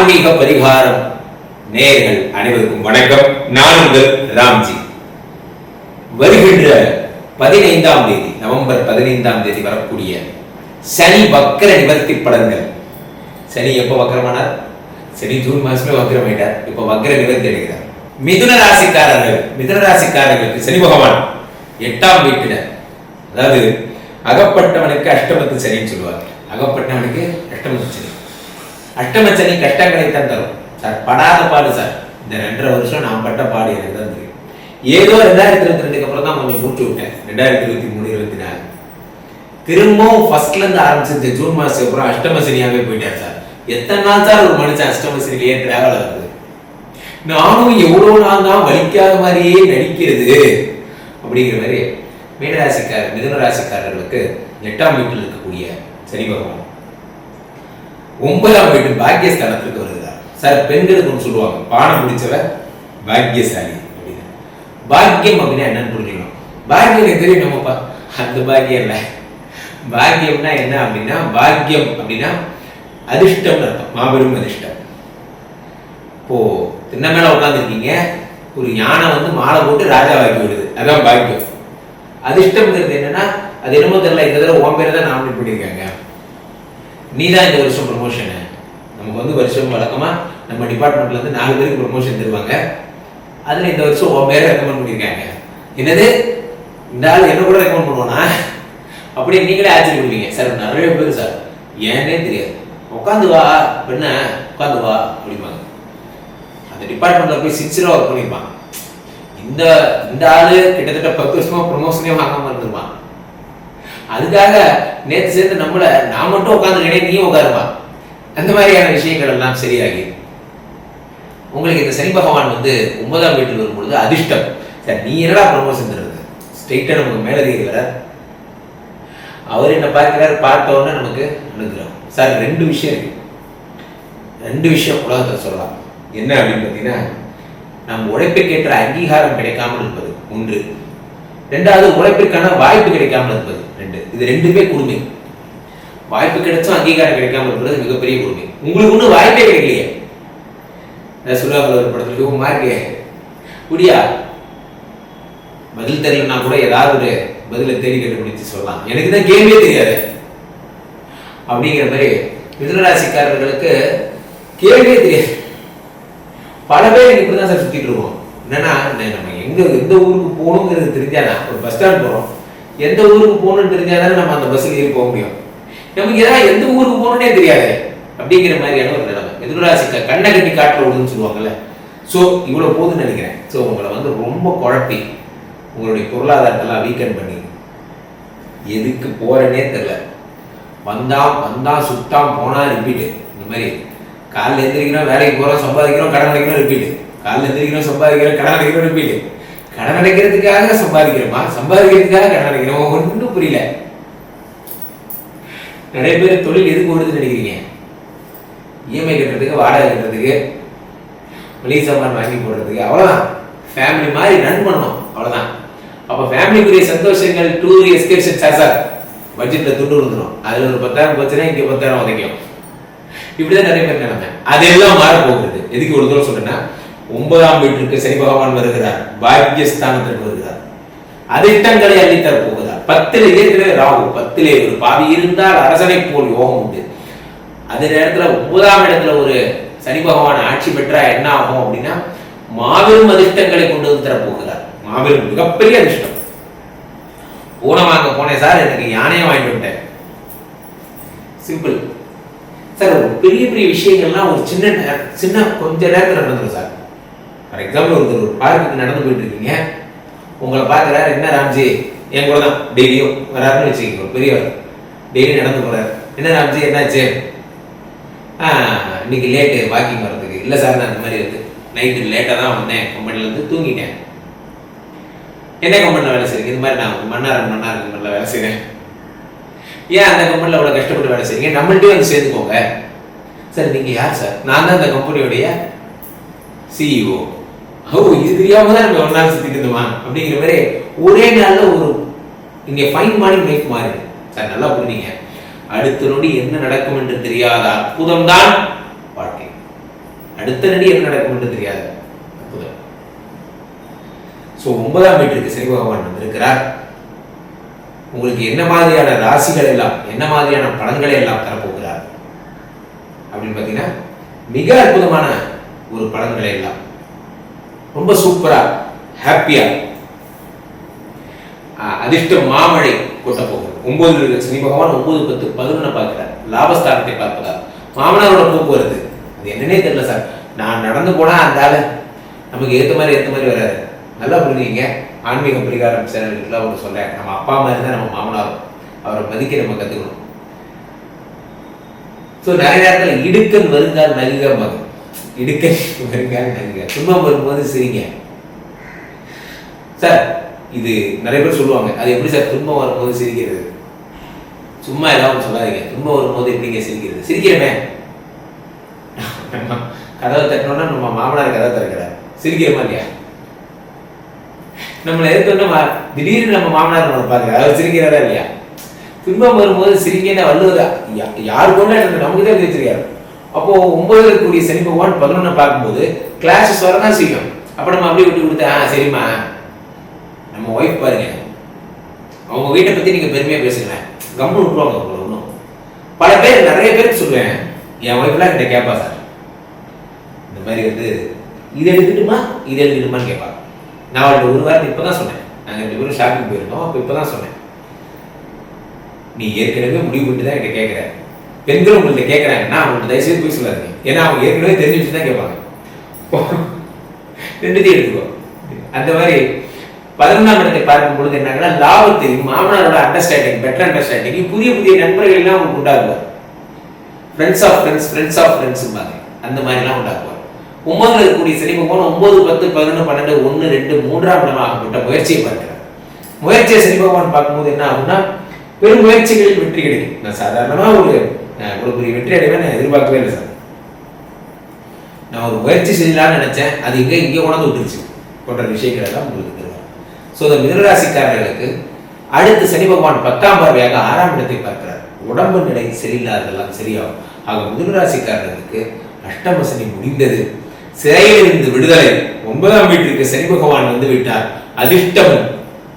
ஆன்மீக பரிகாரம் நேயர்கள் அனைவருக்கும் வணக்கம். நான் உங்கள் ராம்ஜி. வருகின்ற பதினைந்தாம் தேதி நவம்பர் பதினைந்தாம் தேதி வரக்கூடிய சனி வக்கர நிவர்த்தி படங்கள் சனி எப்போ வக்கரமானார் சனி ஜூன் மாசமே வக்கரமாயிட்டார் இப்போ வக்கர நிவர்த்தி அடைகிறார். மிதுன ராசிக்காரர்கள் மிதுன ராசிக்காரர்களுக்கு சனி பகவான் எட்டாம் வீட்டில அதாவது அகப்பட்டவனுக்கு அஷ்டமத்து சனின்னு சொல்லுவாங்க. அகப்பட்டவனுக்கு அஷ்டமத்து சனி. அஷ்டம சனி கஷ்டங்களை தான் தரும் சார் படாத பாடு சார். இந்த ரெண்டரை வருஷம் நான் பட்ட பாடு எனக்கு தான் தெரியும். ஏதோ ரெண்டாயிரத்தி இருபத்தி ரெண்டுக்கு அப்புறம் தான் கொஞ்சம் மூச்சு விட்டேன். ரெண்டாயிரத்தி இருபத்தி மூணு இருபத்தி நாலு. திரும்பவும் ஃபர்ஸ்ட்ல இருந்து ஜூன் மாசத்துக்கு அப்புறம் அஷ்டம சனியாவே போயிட்டார் சார். எத்தனை நாள் சார் ஒரு மனுஷன் அஷ்டமசனிலேயே டிராவல் ஆகுது நானும் எவ்வளவு நாள் தான் வலிக்காத மாதிரியே நடிக்கிறது அப்படிங்கிற மாதிரி மீனராசிக்காரர் மிதுன ராசிக்காரர்களுக்கு எட்டாம் வீட்டில் இருக்கக்கூடிய சரி பகவான் ஒன்பதாம் வீட்டு பாக்கியஸ்தானத்திற்கு வருகிறார். சார் பெண்களுக்கு ஒன்று சொல்லுவாங்க. பானம் முடிச்சவ பாக்கியசாலி அப்படின்னு. பாக்கியம் அப்படின்னா என்னன்னு புரிஞ்சுக்கணும். பாக்கியம் தெரியும் நம்மப்பா. அந்த பாக்கியம் இல்லை. பாக்கியம்னா என்ன அப்படின்னா பாக்கியம் அப்படின்னா அதிர்ஷ்டம்னு அர்த்தம். மாபெரும் அதிர்ஷ்டம். இப்போ தின்ன மேல உட்காந்துருக்கீங்க ஒரு யானை வந்து மாலை போட்டு ராஜாவாக்கி விடுது. அதான் பாக்கியம். அதிர்ஷ்டம்ங்கிறது என்னன்னா அது என்னமோ தெரியல. இந்த தடவை உன் பேர் தான் நாமினேட் பண்ணியிருக்காங்க. நீ தான் இந்த வருஷம் ப்ரொமோஷனு நமக்கு வந்து வருஷம் வழக்கமாக நம்ம டிபார்ட்மெண்ட்லேருந்து நாலு பேருக்கு ப்ரொமோஷன் தருவாங்க. அதில் இந்த வருஷம் உன் பேரை ரெக்கமெண்ட் பண்ணியிருக்காங்க என்னது? இந்த ஆள் என்ன கூட ரெக்கமெண்ட் பண்ணுவோன்னா அப்படியே நீங்களே ஆச்சரியப்படுவீங்க சார் நிறைய பேர் சார். ஏன்னே தெரியாது. உட்காந்து வா. பெண்ண உட்காந்து வா அப்படிம்பாங்க. அந்த டிபார்ட்மெண்ட்டில் போய் சின்சியரா ஒர்க் பண்ணியிருப்பாங்க இந்த இந்த ஆள் கிட்டத்தட்ட பத்து வருஷமாக ப்ரொமோஷனே வாங்காமல் இருந்திருப்பான். அதுக்காக நேற்று சேர்ந்து நம்மளை நான் மட்டும் உட்காந்துருக்கேன் நீயும் உட்காருமா? அந்த மாதிரியான விஷயங்கள் எல்லாம் சரியாகி. உங்களுக்கு இந்த சனி பகவான் வந்து ஒன்பதாம் வீட்டில் வரும்பொழுது அதிர்ஷ்டம். சார் நீ என்னடா ப்ரொமோஷன் தருவது ஸ்ட்ரெயிட்டாக நமக்கு மேலதிகாரி வர அவர் என்ன பார்க்கிறார் பார்த்த நமக்கு அனுகிரகம். சார் ரெண்டு விஷயம் இருக்கு. ரெண்டு விஷயம் உலகத்தில் சொல்லலாம். என்ன அப்படின்னு பார்த்தீங்கன்னா நம் உழைப்புக்கேற்ற அங்கீகாரம் கிடைக்காமல் இருப்பது. ஒன்று ரெண்டாவது உழைப்பிற்கான வாய்ப்பு கிடைக்காமல் இருப்பது. ரெண்டு இது ரெண்டுமே கொடுமை. வாய்ப்பு கிடைச்சும் அங்கீகாரம் கிடைக்காமல் இருப்பது மிகப்பெரிய கொடுமை. உங்களுக்கு ஒன்றும் வாய்ப்பே கிடைக்கலையே. நான் சொல்லுவாங்க ஒரு படத்தில் "யோ, மார்க்கே குடியா பதில் தெரியலன்னா கூட ஏதாவது ஒரு பதிலை தேடி கண்டுபிடிச்சு சொல்லலாம். எனக்கு தான் கேள்வியே தெரியாது. அப்படிங்கிற மாதிரி மிதனராசிக்காரர்களுக்கு கேள்வியே தெரியாது. பல பேர் இப்படி தான் சார் சுற்றிட்டு இருக்கோம். என்னன்னா நம்ம எங்க எந்த ஊருக்கு போகணுங்கிறது தெரிஞ்சாதான் ஒரு பஸ் ஸ்டாண்ட் போறோம். எந்த ஊருக்கு போகணும்னு தெரிஞ்சாதானே நம்ம அந்த பஸ்ஸில் ஏறி போக முடியும். நமக்கு ஏதாவது எந்த ஊருக்கு போகணும்னே தெரியாது. அப்படிங்கிற மாதிரியான ஒரு நிலைமை. மிதுனராசிக்க கண்ணை கட்டி காட்டுற விடுன்னு சொல்லுவாங்கல்ல. ஸோ இவ்வளோ போதுன்னு நினைக்கிறேன். ஸோ உங்களை வந்து ரொம்ப குழப்பி உங்களுடைய பொருளாதாரத்தெல்லாம் வீக்கன் பண்ணி எதுக்கு போறேனே தெரில வந்தால் வந்தால் சுட்டான் போனா ரிப்பீட்டு இந்த மாதிரி காலையில் எழுந்திரிக்கிறோம் வேலைக்கு போகிறோம் சம்பாதிக்கிறோம் கடன் அடைக்கிறோம் ரிப்பீட்டு காலைல எந்திரிக்கிறோம் சம்பாதிக்கிறோம் கடன் அடைக்கிறோம் ரிப்பீட்டு கடன் அடைக்கிறதுக்காக சம்பாதிக்கிறோமா? சம்பாதிக்கிறதுக்காக கடன் அடைக்கிறோம்? ஒன்றும் புரியல. நிறைய பேர் தொழில் எதுக்கு ஓடுதுன்னு நினைக்கிறீங்க? இஎம்ஐ கட்டுறதுக்கு வாடகை கட்டுறதுக்கு மளிகை சாமான் வாங்கி போடுறதுக்கு அவ்வளோதான் ஃபேமிலி மாதிரி ரன் பண்ணணும் அவ்வளோதான் அப்போ ஃபேமிலிக்குரிய சந்தோஷங்கள் டூர் எஸ்கேப்ஷன் சார் பட்ஜெட்டில் துண்டு விழுந்துடும் அதில் ஒரு பத்தாயிரம் போச்சுன்னா இங்கே பத்தாயிரம் உதைக்கும். இப்படிதான் நிறைய பேர் நிலைமை. அதெல்லாம் மாற போகிறது எதுக்கு ஒரு தூரம் சொல்றேன்னா ஒன்பதாம் வீட்டிற்கு சனி பகவான் வருகிறார் பாக்கியஸ்தானத்திற்கு வருகிறார். அதிர்ஷ்டங்களை அள்ளித்தர போகிறார் பத்தில் ஏற்கனவே ராகு பத்திலே ஒரு பாவி இருந்தால் அரசனை போல் யோகம் உண்டு. அதே நேரத்துல ஒன்பதாம் இடத்துல ஒரு சனி பகவான் ஆட்சி பெற்றா என்ன ஆகும் அப்படின்னா மாபெரும் அதிர்ஷ்டங்களை கொண்டு வந்து தரப்போகிறார். மாபெரும் மிகப்பெரிய அதிர்ஷ்டம். பூனை வாங்க போனேன் சார் எனக்கு யானையை வாங்கிட்டு விட்டேன் சிம்பிள் சார் ஒரு பெரிய பெரிய விஷயங்கள்லாம் ஒரு சின்ன சின்ன கொஞ்ச நேரத்தில் நடந்துடும் சார். ஃபார் எக்ஸாம்பிள் ஒருத்தர் ஒரு பார்க்குக்கு நடந்து போயிட்டு இருக்கீங்க உங்களை பார்க்குறாரு என்ன ராம்ஜி? என் கூட தான். டெய்லியும் வராருன்னு வச்சுக்கோங்க ஒரு பெரியவர். டெய்லி நடந்து போகிறாரு என்ன ராம்ஜி என்னாச்சு? ஆ இன்னைக்கு லேட்டு வாக்கிங் வர்றதுக்கு. இல்லை சார் நான் அந்த மாதிரி வந்து நைட்டு லேட்டாக தான் வந்தேன். கம்பெனிலேருந்து தூங்கிட்டேன். என்ன கம்பெனியில் வேலை செய்யுங்க இந்த மாதிரி நான் மன்னார் மன்னார் கம்பெனியில் வேலை செய்கிறேன் ஏன் அந்த கம்பெனியில் அவ்வளோ கஷ்டப்பட்டு வேலை செய்யுங்க நம்மள்ட்டே வந்து சேர்த்துக்கோங்க சார் நீங்கள் யார் சார்? நான் தான் அந்த கம்பெனியோடைய சிஇஓ ஓ இது தெரியாம தான் நம்ம ஒரு நாள் இருந்தோமா அப்படிங்கிற மாதிரி ஒரே நாளில் ஒரு இங்க ஃபைன் மார்னிங் லைஃப் மாறிடு சார் நல்லா புரியுங்க அடுத்த நொடி என்ன நடக்கும் என்று தெரியாத அற்புதம் தான் வாழ்க்கை. அடுத்த நொடி என்ன நடக்கும் என்று தெரியாது அற்புதம். ஸோ ஒன்பதாம் வீட்டிற்கு சனி பகவான் வந்திருக்கிறார். உங்களுக்கு என்ன மாதிரியான ராசிகள் எல்லாம் என்ன மாதிரியான பலன்களை எல்லாம் தரப்போகிறார்? அப்படின்னு பார்த்தீங்கன்னா மிக அற்புதமான ஒரு பலன்களை எல்லாம் ரொம்ப சூப்பரா ஹாப்பியா. அதிர்ஷ்ட மாமழை கொட்ட போகுது. ஒன்பது சனி பகவான் ஒன்பது பத்து பதினொன்னு பார்க்கிறார். லாபஸ்தானத்தை பார்ப்பதால். மாமனாரோட போக்குவரத்து அது என்னன்னே தெரியல சார். நான் நடந்து போனா அந்த ஆளு நமக்கு ஏற்ற மாதிரி ஏற்ற மாதிரி வராது நல்லா புரிஞ்சுங்க ஆன்மீக பரிகாரம் சேனல்களுக்குலாம் ஒன்று சொல்றேன். நம்ம அப்பா மாதிரி தான் நம்ம மாமனாரும் அவரை மதிக்க நம்ம கற்றுக்கணும் ஸோ நிறைய நேரத்தில் இடுக்கன் வருங்கால் நகுக மகன் இடுக்கன் வருங்க சும்மா துன்பம் வரும்போது சிரிங்க. சார் இது நிறைய பேர் சொல்லுவாங்க. அது எப்படி சார் துன்பம் வரும்போது சிரிக்கிறது? சும்மா ஏதாவது சொல்லாதீங்க. துன்பம் வரும்போது எப்படிங்க சிரிக்கிறது? சிரிக்கிறமே. கதவை தட்டணும்னா நம்ம மாமனார் கதவை திறக்கிறார். சிரிக்கிறமா இல்லையா? நம்மளை எடுத்தோன்னா திடீர்னு நம்ம மாமனார் நம்ம பார்க்குறாரு. அவர் சிரிக்கிறாரா இல்லையா? துன்பம் வரும்போது சிரிக்கன்னு வள்ளுவதா யா- யார் கொண்டு நமக்கு தான் தெரிஞ்சிருக்காரு அப்போ ஒன்பதுல இருக்கக்கூடிய சனி பகவான் பதினொன்னு பார்க்கும்போது கிளாஸஸ் வரதான் செய்யும். அப்போ நம்ம அப்படியே விட்டு கொடுத்தா ஆ சரிம்மா. நம்ம ஒய்ஃப் பாருங்க. அவங்க வீட்டை பத்தி நீங்க பெருமையா பேசுங்க. கம்முன்னு விட்டுருவாங்க உங்களை ஒன்றும் பல பேர் நிறைய பேருக்கு சொல்லுவேன் என் ஒய்ஃப்லாம் கிட்ட கேட்பா சார் இந்த மாதிரி வந்து இது எழுதிட்டுமா இது எழுதிட்டுமான்னு கேட்பா நான் அவள்கிட்ட ஒரு வாரத்துக்கு இப்போ தான் சொன்னேன். நாங்கள் ரெண்டு பேரும் ஷாப்பிங் போயிருந்தோம். அப்போ இப்போ தான் சொன்னேன். நீ ஏற்கனவே முடிவு பண்ணிட்டு தான் என்கிட்ட கேட்குற பெண்கள் உங்கள்கிட்ட கேட்குறாங்கன்னா அவங்கள்ட்ட தயவுசெய்து போய் சொல்லாதீங்க. ஏன்னா அவங்க ஏற்கனவே தெரிஞ்சு வச்சு தான் கேட்பாங்க. ரெண்டுத்தையும் எடுத்துக்கோ. அந்த மாதிரி பதினொன்றாம் இடத்தை பார்க்கும் பொழுது என்னன்னா லாபத்தையும் மாமனாரோட அண்டர்ஸ்டாண்டிங் பெட்டர் அண்டர்ஸ்டாண்டிங் புதிய புதிய நண்பர்கள்லாம் உங்களுக்கு உண்டாகுவார் friends of friends friends of friends அந்த மாதிரிலாம் உண்டாக்குவார் ஒன்பதுல இருக்கக்கூடிய சனி பகவான் ஒன்பது பத்து பதினொன்று பன்னெண்டு ஒன்று ரெண்டு மூன்றாம் இடமாகப்பட்ட முயற்சியை பார்க்கிறார். முயற்சியை சனி பகவான் பார்க்கும்போது என்ன ஆகும்னா பெரும் முயற்சிகளில் வெற்றி கிடைக்கும். நான் சாதாரணமாக ஒரு நான் இவ்வளோ பெரிய வெற்றி அடைவேன் நான் எதிர்பார்க்கவே இல்லை சார். நான் ஒரு முயற்சி செய்யலாம்னு நினைச்சேன். அது இங்கே இங்கே கொண்டாந்து விட்டுருச்சு. போன்ற விஷயங்கள் எல்லாம் உங்களுக்கு தருவார் ஸோ இந்த மிதனராசிக்காரர்களுக்கு அடுத்து சனி பகவான் பத்தாம் பார்வையாக ஆறாம் இடத்தை பார்க்கிறார். உடம்பு நிலை சரியில்லாததெல்லாம் சரியாகும். ஆக மிதனராசிக்காரர்களுக்கு அஷ்டம சனி முடிந்தது. சிறையில் இருந்து விடுதலை. ஒன்பதாம் வீட்டிற்கு சனி பகவான் வந்து விட்டார். அதிர்ஷ்டமும்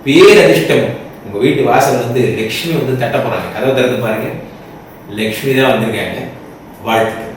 பேரதிர்ஷ்டமும். உங்க வீட்டு வாசல் வந்து லக்ஷ்மி வந்து தட்ட போகிறாங்க கதவை திறந்து பாருங்க. லக்ஷ்மி தான் வந்திருக்காங்க. வாழ்த்துக்கள்.